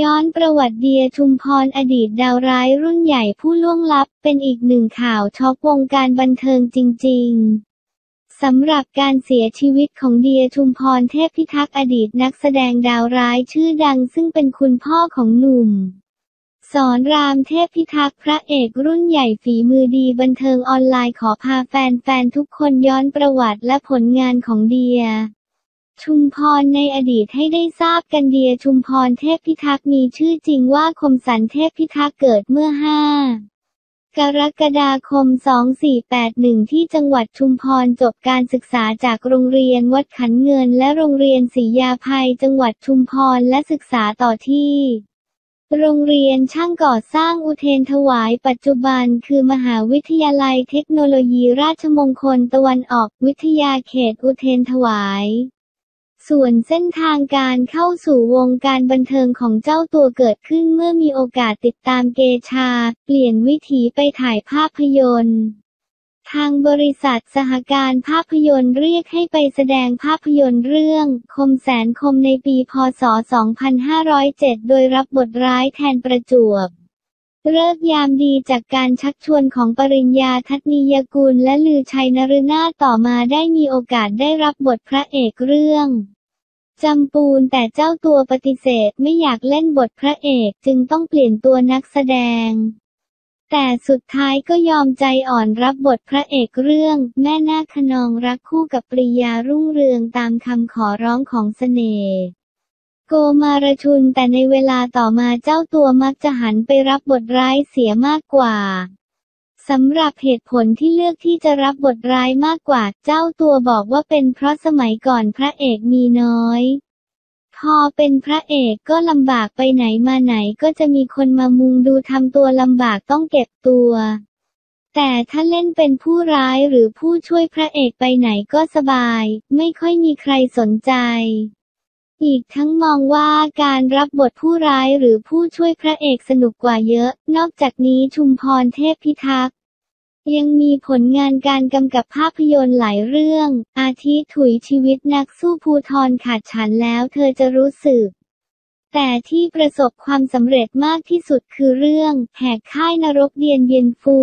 ย้อนประวัติเดียชุมพรอดีตดาวร้ายรุ่นใหญ่ผู้ล่วงลับ เป็นอีกหนึ่งข่าวช็อกวงการบันเทิงจริง ๆ สำหรับการเสียชีวิตของเดียชุมพรเทพพิทักษ์อดีตนักแสดงดาวร้ายชื่อดังซึ่งเป็นคุณพ่อของหนุ่ม สอนรามเทพพิทักษ์พระเอกรุ่นใหญ่ฝีมือดีบันเทิงออนไลน์ขอพาแฟนๆทุกคนย้อนประวัติและผลงานของเดีย ชุมพรในอดีตให้ได้ทราบกันเดียชุมพรเทพพิทักษ์มีชื่อจริงว่าคมสันเทพพิทักษ์เกิดเมื่อ5กรกฎาคม 2481 ที่จังหวัดชุมพรจบการศึกษาจากโรงเรียนวัดขันเงินและโรงเรียนศรียาภัยจังหวัดชุมพรและศึกษาต่อที่ โรงเรียนช่างก่อสร้างอุเทนถวายปัจจุบันคือมหาวิทยาลัยเทคโนโลยีราชมงคลตะวันออกวิทยาเขตอุเทนถวาย ส่วนเส้นทางการเข้าสู่วงการบันเทิงของเจ้าตัวเกิดขึ้นเมื่อมีโอกาสติดตามเกชา เปลี่ยนวิถีไปถ่ายภาพยนตร์ทางบริษัทสหการภาพยนตร์เรียกให้ไปแสดงภาพยนตร์เรื่อง คมแสนคมในปี พศ 2507 โดยรับบทร้ายแทนประจวบ เลิกยามดีจากการชักชวนของปริญญาทัศนียกุลและลือชัยนฤนาต่อมาได้มีโอกาสได้รับบทพระเอกเรื่อง จำปูนแต่เจ้าตัวปฏิเสธไม่อยากเล่นบทพระเอกจึงต้องเปลี่ยนตัวนักแสดง แต่สุดท้ายก็ยอมใจอ่อนรับบทพระเอกเรื่อง แม่นาคขนองรักคู่กับปริยารุ่งเรืองตามคำขอร้องของเสน่ห์โกมารชุนแต่ในเวลาต่อมาเจ้าตัวมักจะหันไปรับบทร้ายเสียมากกว่า สำหรับเหตุผลที่เลือกที่จะรับบทร้ายมากกว่าเจ้าตัวบอกว่าเป็นเพราะสมัยก่อนพระเอกมีน้อย พอเป็นพระเอกก็ลำบากไปไหนมาไหนก็จะมีคนมามุงดูทำตัวลำบากต้องเก็บตัว แต่ถ้าเล่นเป็นผู้ร้ายหรือผู้ช่วยพระเอกไปไหนก็สบาย ไม่ค่อยมีใครสนใจ อีกทั้งมองว่าการรับบทผู้ร้ายหรือผู้ช่วยพระเอกสนุกกว่าเยอะ นอกจากนี้ชุมพรเทพพิทักษ์ยังมีผลงานการกำกับภาพยนตร์หลายเรื่อง อาทิถุยชีวิตนักสู้ภูทรขาดฉันแล้วเธอจะรู้สึก แต่ที่ประสบความสำเร็จมากที่สุดคือเรื่อง แหกค่ายนรกเดียนเบียนฟู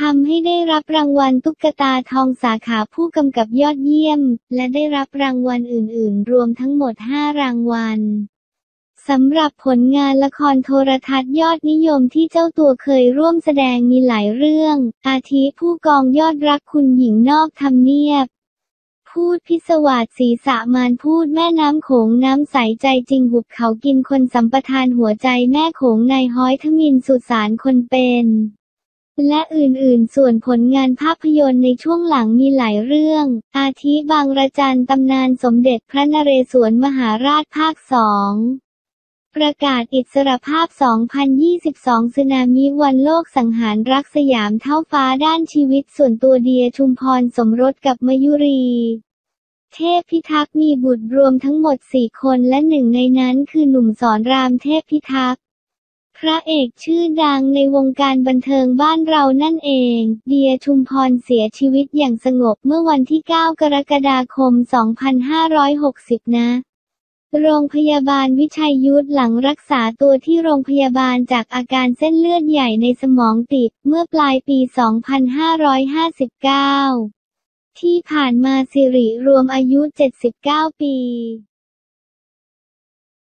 ทำให้ได้รับรางวัลตุ๊กตาทองสาขาผู้กำกับยอดเยี่ยม และได้รับรางวัลอื่น ๆ รวมทั้งหมด 5 รางวัลสำหรับผลงานละครโทรทัศน์ยอดนิยมที่เจ้าตัวเคยร่วมแสดงมีหลายเรื่อง อาทิผู้กองยอดรักคุณหญิงนอกทำเนียบ พูดพิศวาสศีรษะมานพูดแม่น้ำโขงน้ำใสใจจริงหุบเขากินคนสัมปทานหัวใจแม่โขงนายฮ้อยทมินสุสานคนเป็น และอื่นๆ ส่วนผลงานภาพยนตร์ในช่วงหลังมีหลายเรื่อง อาทิบางระจันตำนานสมเด็จพระนเรศวรมหาราชภาคสองประกาศอิสรภาพ 2022 สึนามิวันโลกสังหารรักสยามเท่าฟ้าด้านชีวิตส่วนตัวเดียชุมพรสมรสกับมยุรี เทพพิทักษ์มีบุตรรวมทั้งหมด 4 คนและหนึ่งในนั้นคือหนุ่มสอนรามเทพพิทักษ์ พระเอกชื่อดังในวงการบันเทิงบ้านเรานั่นเอง เดียชุมพรเสียชีวิตอย่างสงบเมื่อวันที่ 9 กรกฎาคม 2560 นะ โรงพยาบาลวิชัยยุทธหลังรักษาตัวที่โรงพยาบาลจากอาการเส้นเลือดใหญ่ในสมองตีบเมื่อปลายปี 2559 ที่ผ่านมาสิริรวมอายุ 79 ปี